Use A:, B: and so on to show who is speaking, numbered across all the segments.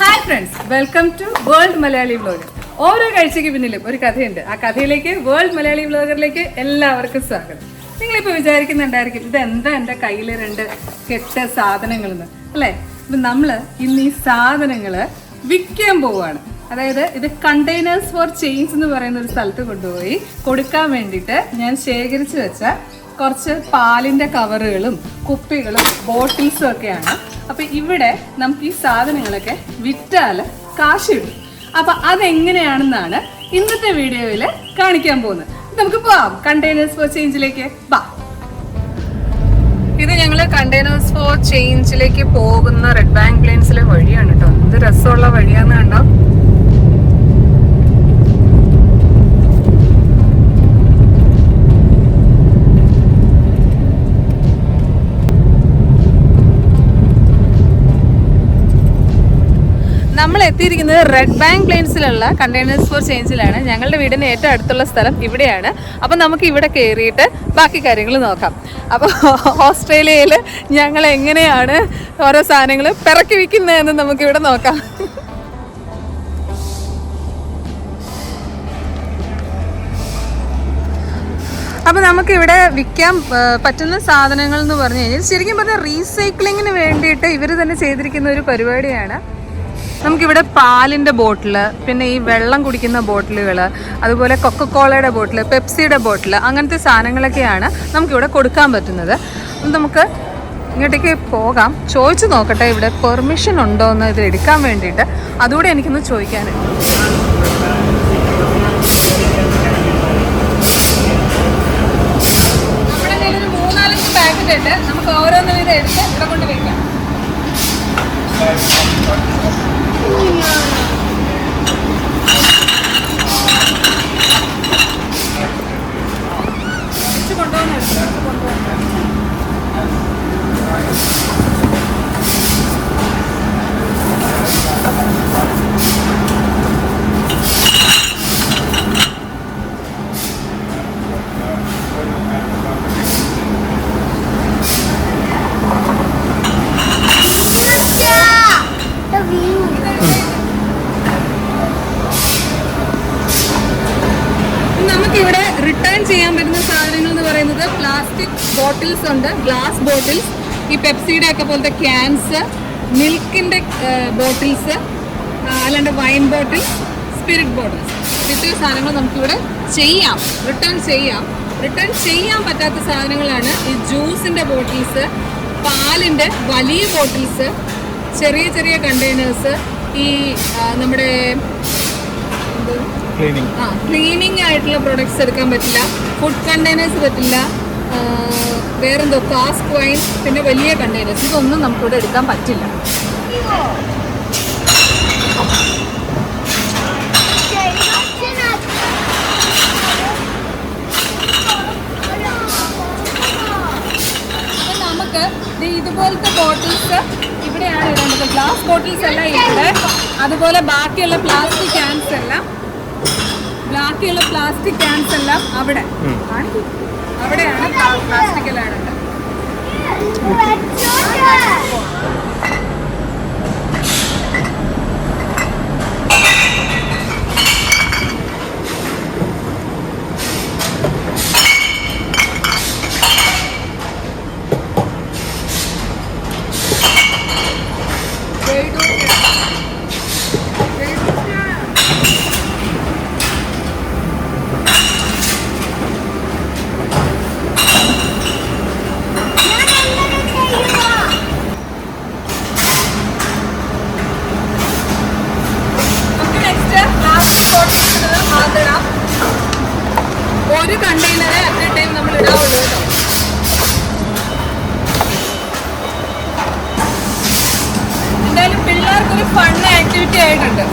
A: Hi friends welcome to world Malayali vlog ഓരോ കാഴ്ചയ്ക്ക് പിന്നിലും ഒരു കഥയുണ്ട്. ആ കഥയിലേക്ക് വേൾഡ് മലയാളി വ്ലോഗറിലേക്ക് എല്ലാവർക്കും സ്വാഗതം. നിങ്ങളിപ്പോൾ വിചാരിക്കുന്നുണ്ടായിരിക്കും ഇതെന്താ എന്റെ കയ്യിൽ രണ്ട് കെട്ട സാധനങ്ങളെന്ന്? അല്ലേ? ഇപ്പം നമ്മൾ ഇന്ന് ഈ സാധനങ്ങൾ വിൽക്കാൻ പോവുകയാണ്. അതായത് ഇത് കണ്ടെയ്നേഴ്സ് ഫോർ ചെയിൻസ് എന്ന് പറയുന്ന ഒരു സ്ഥലത്ത് കൊണ്ടുപോയി കൊടുക്കാൻ വേണ്ടിയിട്ട് ഞാൻ ശേഖരിച്ച് വെച്ച കുറച്ച് പാലിന്റെ കവറുകളും കുപ്പികളും ബോട്ടിൽസും ഒക്കെയാണ് അപ്പൊ ഇവിടെ നമുക്ക് ഈ സാധനങ്ങളൊക്കെ വിറ്റാൽ കാശ് കിട്ടും അപ്പൊ അതെങ്ങനെയാണെന്നാണ് ഇന്നത്തെ വീഡിയോയിൽ കാണിക്കാൻ പോകുന്നത്. നമുക്ക് പോവാം. കണ്ടെയ്നേഴ്സ് ഫോർ ചേഞ്ചിലേക്ക് ബാ ഇത് ഞങ്ങൾ കണ്ടെയ്നേഴ്സ് ഫോർ ചേഞ്ചിലേക്ക് പോകുന്ന റെഡ് ബാങ്ക് പ്ലെയിൻസിലെ വഴിയാണ് കേട്ടോ. എന്ത് രസമുള്ള വഴിയാന്ന് കണ്ടോ? നമ്മൾ എത്തിയിരിക്കുന്നത് റെഡ് ബാങ്ക് പ്ലെയിൻസിലുള്ള കണ്ടെയ്നേഴ്സ് ഫോർ ചേഞ്ചിലാണ് ഞങ്ങളുടെ വീടിന് ഏറ്റവും അടുത്തുള്ള സ്ഥലം ഇവിടെയാണ്. അപ്പം നമുക്ക് ഇവിടെ കയറിയിട്ട് ബാക്കി കാര്യങ്ങൾ നോക്കാം. അപ്പോൾ ഓസ്ട്രേലിയയിൽ ഞങ്ങൾ എങ്ങനെയാണ് ഓരോ സാധനങ്ങൾ പിറക്കി വിൽക്കുന്നതെന്ന് നമുക്കിവിടെ നോക്കാം. അപ്പോൾ നമുക്കിവിടെ വിൽക്കാൻ പറ്റുന്ന സാധനങ്ങൾ എന്ന് പറഞ്ഞു കഴിഞ്ഞാൽ ശരിക്കും പറഞ്ഞാൽ റീസൈക്ലിങ്ങിന് വേണ്ടിയിട്ട് ഇവർ തന്നെ ചെയ്തിരിക്കുന്ന ഒരു പരിപാടിയാണ്. നമുക്കിവിടെ പാലിന്റെ ബോട്ടിൽ പിന്നെ ഈ വെള്ളം കുടിക്കുന്ന ബോട്ടിലുകൾ അതുപോലെ കൊക്കക്കോളയുടെ ബോട്ടിൽ പെപ്സിയുടെ ബോട്ടിൽ അങ്ങനത്തെ സാധനങ്ങളൊക്കെയാണ് നമുക്കിവിടെ കൊടുക്കാൻ പറ്റുന്നത്. നമുക്ക് ഇങ്ങോട്ടേക്ക് പോകാം. ചോദിച്ചു നോക്കട്ടെ ഇവിടെ പെർമിഷൻ ഉണ്ടോ എന്ന് ഇത് എടുക്കാൻ വേണ്ടിയിട്ട്. അതുകൂടെ എനിക്കൊന്ന് ചോദിക്കാനുണ്ട് നമ്മുടെ പാക്കറ്റ് ഉണ്ട്. നമുക്ക് ഓരോന്നും ഇത് എടുത്ത് ഇവിടെ കൊണ്ട് 对呀。ബോട്ടിൽസ് ഉണ്ട് ഗ്ലാസ് ബോട്ടിൽസ് ഈ പെപ്സിയുടെ ഒക്കെ പോലത്തെ ക്യാൻസ് മിൽക്കിന്റെ ബോട്ടിൽസ് അല്ലാണ്ട് വൈൻ ബോട്ടിൽ സ്പിരിറ്റ് ബോട്ടിൽസ് ഇത്രയും സാധനങ്ങൾ നമുക്കിവിടെ ചെയ്യാം. റിട്ടേൺ ചെയ്യാം. റിട്ടേൺ ചെയ്യാൻ പറ്റാത്ത സാധനങ്ങളാണ് ഈ ജ്യൂസിന്റെ ബോട്ടിൽസ് പാലിന്റെ വലിയ ബോട്ടിൽസ് ചെറിയ ചെറിയ കണ്ടെയ്നേഴ്സ് ഈ നമ്മുടെ
B: ക്ലീനിങ്
A: ആ ക്ലീനിങ് ആയിട്ടുള്ള പ്രൊഡക്ട്സ് എടുക്കാൻ പറ്റില്ല. ഫുഡ് കണ്ടെയ്നേഴ്സ് പറ്റില്ല. വേറെന്തോ കാസ്ക് വൈൻ പിന്നെ വലിയ കണ്ടെയ്നേഴ്സ് ഇതൊന്നും നമുക്കിവിടെ എടുക്കാൻ പറ്റില്ല. നമുക്ക് ഇതുപോലത്തെ ബോട്ടിൽസ് ഇവിടെയാണ് ഇടേണ്ടത് ഗ്ലാസ് ബോട്ടിൽസ് എല്ലാം ഇവിടെ അതുപോലെ ബാക്കിയുള്ള പ്ലാസ്റ്റിക് ക്യാൻസ് എല്ലാം ബാക്കിയുള്ള പ്ലാസ്റ്റിക് ക്യാൻസ് എല്ലാം അവിടെ കാണിക്കൂ. അവിടെയാണ് പ്ലാസ്റ്റിക് എല്ലാം ഇടേണ്ടത് നമുക്ക് നെക്സ്റ്റ് പ്ലാസ്റ്റിക് ബോട്ടിൽസ് മാറ്റിടാം ഒരു കണ്ടെയ്നറെ അറ്റ് എ ടൈം നമ്മൾ ഇടാവുള്ളൂ കേട്ടോ എന്തായാലും ഒരു ആക്ടിവിറ്റി ആയിട്ടുണ്ട്.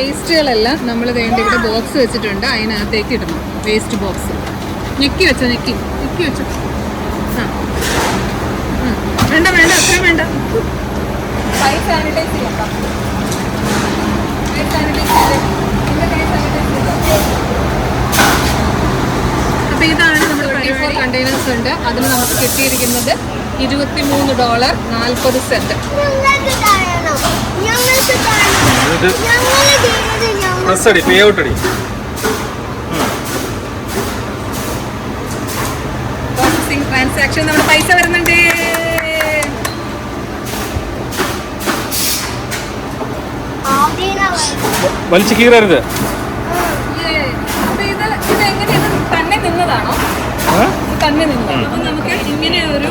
A: വേസ്റ്റുകളെല്ലാം നമ്മൾ വേണ്ട ഇവിടെ ബോക്സ് വെച്ചിട്ടുണ്ട്. അതിനകത്തേക്ക് ഇടണം. വേസ്റ്റ് ബോക്സ് ഞെക്കി വെച്ചോ ഞെക്കി. ഞെക്കി വെച്ചോ. ആ. വേണ്ട വേണ്ട അത്ര വേണ്ട. കൈ സാനിറ്റൈസ് കൈ സാനിറ്റൈസ് അപ്പൊ ഇതാണ് നമ്മൾ ട്വന്റി ഫോർ കണ്ടെയ്നേഴ്സ് ഉണ്ട്. അതിന് നമുക്ക് കിട്ടിയിരിക്കുന്നത് ഇരുപത്തി മൂന്ന് ഡോളർ നാൽപ്പത് സെന്റ്
B: എന്നിട്ട് പ്രസ് അടി പേ ഔട്ട് അടി
A: ട്രാൻസാക്ഷൻ നമ്മുടെ പൈസ വരുന്നുണ്ട്.
B: വലിച്ചു കീറരുത്.
A: തന്നെ നിന്നതാണോ? നമുക്ക് ഇങ്ങനെ ഒരു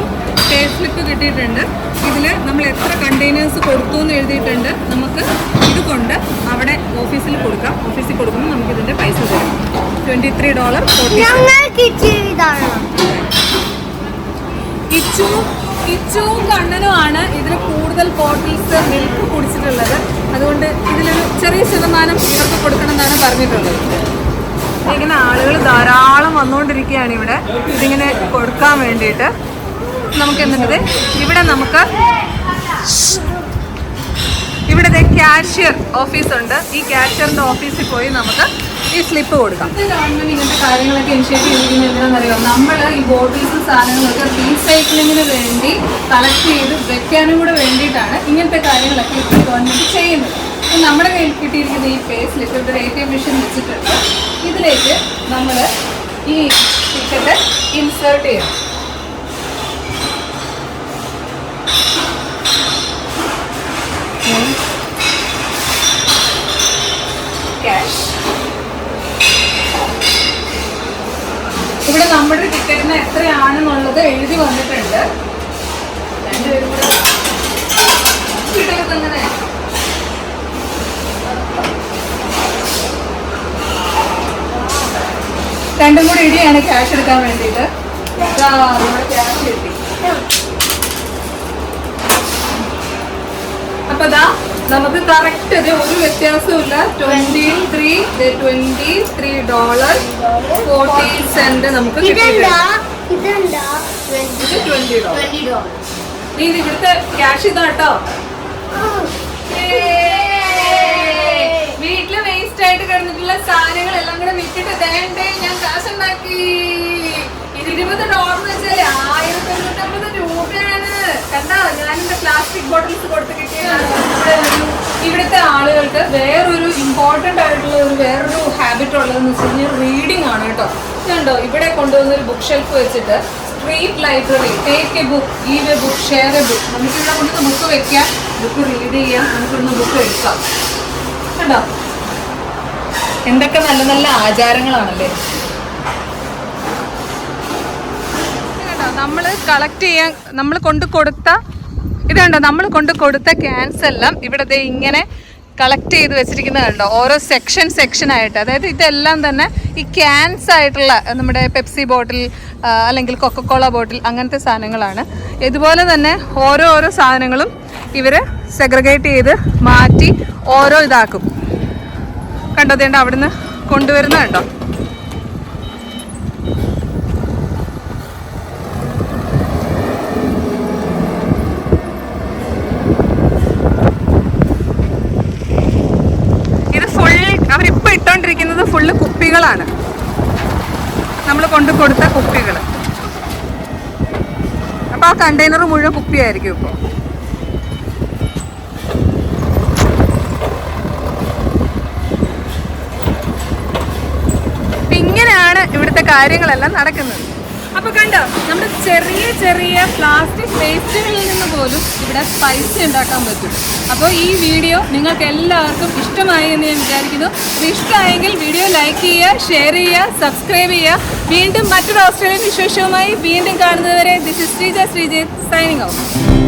A: പേ സ്ലിപ്പ് കിട്ടിയിട്ടുണ്ട്. ഇതിൽ നമ്മൾ എത്ര കണ്ടെയ്നേഴ്സ് കൊടുത്തു എന്ന് എഴുതിയിട്ടുണ്ട് നമുക്ക് ഇത് കൊണ്ട് അവിടെ ഓഫീസിൽ കൊടുക്കാം. ഓഫീസിൽ കൊടുക്കുമ്പോൾ നമുക്ക് ഇതിന്റെ പൈസ തരും. ട്വന്റി ത്രീ ഡോളർ
C: ഇച്ചുവും
A: കിച്ചുവും കിച്ചുവും കണ്ണനുമാണ് ഇതിൽ കൂടുതൽ ബോട്ടിൽസ് മിൽക്ക് കുടിച്ചിട്ടുള്ളത്. അതുകൊണ്ട് ഇതിലൊരു ചെറിയ ശതമാനം ഇവർക്ക് കൊടുക്കണമെന്നാണ് പറഞ്ഞിട്ടുള്ളത്. ഇങ്ങനെ ആളുകൾ ധാരാളം വന്നുകൊണ്ടിരിക്കുകയാണ് ഇവിടെ. ഇതിങ്ങനെ കൊടുക്കാൻ വേണ്ടിയിട്ട്. നമുക്ക് എന്നിട്ട് ഇവിടെ നമുക്ക് ഇവിടെ ക്യാഷ്യർ ഓഫീസ് ഉണ്ട്. ഈ ക്യാഷ്യറിന്റെ ഓഫീസിൽ പോയി നമുക്ക് ഈ സ്ലിപ്പ് കൊടുക്കാം. ഗവൺമെന്റ് ഇങ്ങനത്തെ കാര്യങ്ങളൊക്കെ ഇനിഷ്യേറ്റ് ചെയ്തിരിക്കുന്നത് എന്തിനാണെന്നറിയോ? നമ്മൾ ഈ ബോട്ടിൽസ് സാധനങ്ങളൊക്കെ റീസൈക്ലിങ്ങിന് വേണ്ടി കളക്ട് ചെയ്ത് വെക്കാനും കൂടെ വേണ്ടിയിട്ടാണ് ഇങ്ങനത്തെ കാര്യങ്ങളൊക്കെ ഇപ്പോൾ ഗവൺമെന്റ് ചെയ്യുന്നത്. അപ്പം നമ്മുടെ കയ്യിൽ കിട്ടിയിരിക്കുന്ന ഈ പേ സ്ലിപ്പ് ഇവിടെ എ ടി എം മെഷീൻ വെച്ചിട്ടുണ്ട്. ഇതിലേക്ക് നമ്മൾ ഈ ടിക്കറ്റ് ഇൻസേർട്ട് ചെയ്യണം. ക്യാഷ് ഇവിടെ നമ്മുടെ ടിക്കറ്റിന് എത്രയാണെന്നുള്ളത് എഴുതി വന്നിട്ടുണ്ട്. രണ്ടുപേരും രണ്ടും കൂടി ഇടിയാണ് ക്യാഷ് എടുക്കാൻ വേണ്ടിയിട്ട്. ഇതാ നമ്മുടെ ക്യാഷ് അപ്പൊ ദാ നമുക്ക് കറക്റ്റ് ഒരു വ്യത്യാസമില്ല twenty three twenty three dollar forty cent നമുക്ക് ട്വന്റി ഡോളർ നീ ഇവിടുത്തെ ക്യാഷ് ഇതാട്ടോ വീട്ടിൽ വേസ്റ്റ് ആയിട്ട് കിടന്നിട്ടുള്ള സാധനങ്ങളെല്ലാം കൂടെ വിറ്റിട്ട് തേണ്ടേ ഞാൻ കാശ് ഉണ്ടാക്കി ഇരുപത് ഡോളർ എന്ന് വെച്ചാൽ ആയിരത്തി കണ്ടോ ഞാനിന്റെ പ്ലാസ്റ്റിക് ബോട്ടിൽസ് കൊടുത്ത് കിട്ടിയതാണ്. ഇവിടുത്തെ ആളുകൾക്ക് വേറൊരു ഇമ്പോർട്ടന്റ് ആയിട്ടുള്ള ഒരു വേറൊരു ഹാബിറ്റ് ഉള്ളതെന്ന് വെച്ച് കഴിഞ്ഞാൽ റീഡിംഗ് ആണ് കേട്ടോ. ഇതുണ്ടോ? ഇവിടെ കൊണ്ടുവന്ന ഒരു ബുക്ക് ഷെൽഫ് വെച്ചിട്ട് street library take a book give a book share a book നമുക്ക് ഇവിടെ കൊണ്ടുവന്ന് ബുക്ക് വെക്കാം. ബുക്ക് റീഡ് ചെയ്യാം. നമുക്ക് ഇവിടുന്ന് ബുക്ക് എടുക്കാം. കണ്ടോ? എന്തൊക്കെ നല്ല നല്ല ആചാരങ്ങളാണല്ലേ? നമ്മൾ കളക്ട് ചെയ്യാൻ നമ്മൾ കൊണ്ട് കൊടുത്ത കണ്ടോ? നമ്മൾ കൊണ്ട് കൊടുത്ത ക്യാൻസ് എല്ലാം ഇവിടെ ഇങ്ങനെ കളക്ട് ചെയ്ത് വെച്ചിരിക്കുന്നത് കണ്ടോ? ഓരോ സെക്ഷൻ സെക്ഷൻ ആയിട്ട്. അതായത് ഇതെല്ലാം തന്നെ ഈ ക്യാൻസ് ആയിട്ടുള്ള നമ്മുടെ പെപ്സി ബോട്ടിൽ അല്ലെങ്കിൽ കൊക്കക്കോള ബോട്ടിൽ അങ്ങനത്തെ സാധനങ്ങളാണ്. ഇതുപോലെ തന്നെ ഓരോ ഓരോ സാധനങ്ങളും ഇവർ സെഗ്രഗേറ്റ് ചെയ്ത് മാറ്റി ഓരോ ഇതാക്കും. കണ്ടോ? ദേണ്ട അവിടുന്ന് കൊണ്ടുവരുന്നത് കണ്ടോ? കുപ്പികളാണ്. നമ്മൾ കൊണ്ടു കൊടുത്ത കുപ്പികൾ അപ്പോൾ ആ കണ്ടെയ്നർ മുഴുവൻ കുപ്പിയായിരിക്കും ഇപ്പോൾ അപ്പൊ ഇങ്ങനെയാണ് ഇവിടുത്തെ കാര്യങ്ങളെല്ലാം നടക്കുന്നത്. അപ്പൊ കണ്ടോ നമ്മുടെ ചെറിയ ചെറിയ പ്ലാസ്റ്റിക് വേസ്റ്റുകളിൽ നിന്ന് പോലും ഇവിടെ പൈസ ഉണ്ടാക്കാൻ പറ്റും അപ്പോൾ ഈ വീഡിയോ നിങ്ങൾക്ക് എല്ലാവർക്കും ഇഷ്ടമായി എന്ന് ഞാൻ വിചാരിക്കുന്നു. ഇഷ്ടമായെങ്കിൽ വീഡിയോ ലൈക്ക് ചെയ്യുക ഷെയർ ചെയ്യുക സബ്സ്ക്രൈബ് ചെയ്യുക. വീണ്ടും മറ്റൊരു ഓസ്ട്രേലിയൻ വിശേഷവുമായി വീണ്ടും കാണുന്നതുവരെ this is Sreeja Sreejith signing out